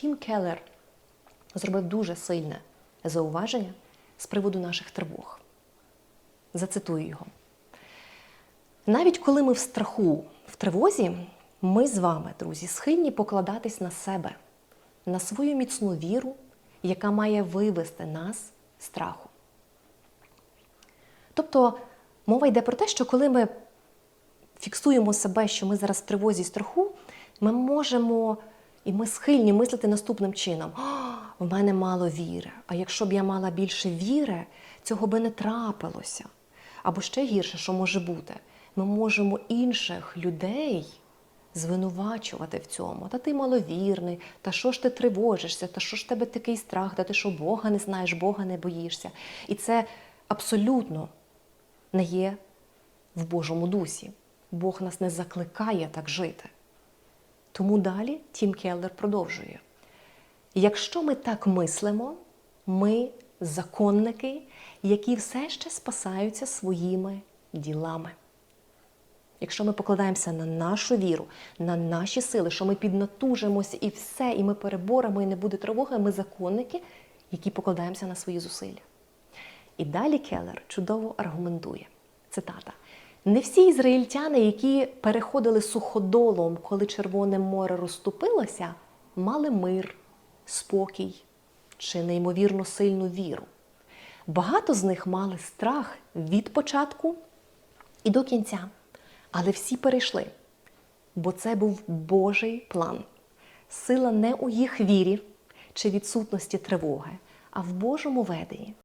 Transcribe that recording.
Тім Келлер зробив дуже сильне зауваження з приводу наших тривог. Зацитую його. Навіть коли ми в страху, в тривозі, ми з вами, друзі, схильні покладатись на себе, на свою міцну віру, яка має вивести нас з страху. Тобто мова йде про те, що коли ми фіксуємо себе, що ми зараз в тривозі і страху, ми можемо і ми схильні мислити наступним чином: в мене мало віри. А якщо б я мала більше віри, цього би не трапилося. Або ще гірше, що може бути, ми можемо інших людей звинувачувати в цьому. Та ти маловірний, та що ж ти тривожишся, та що ж тебе такий страх, та ти що Бога не знаєш, Бога не боїшся. І це абсолютно не є в Божому дусі. Бог нас не закликає так жити. Тому далі Тім Келлер продовжує. Якщо ми так мислимо, ми законники, які все ще спасаються своїми ділами. Якщо ми покладаємося на нашу віру, на наші сили, що ми піднатужимося і все, і ми переборемо, і не буде тривоги, ми законники, які покладаємося на свої зусилля. І далі Келлер чудово аргументує. Цитата. Не всі ізраїльтяни, які переходили суходолом, коли Червоне море розступилося, мали мир, спокій чи неймовірно сильну віру. Багато з них мали страх від початку і до кінця, але всі перейшли, бо це був Божий план. Сила не у їх вірі чи відсутності тривоги, а в Божому веденні.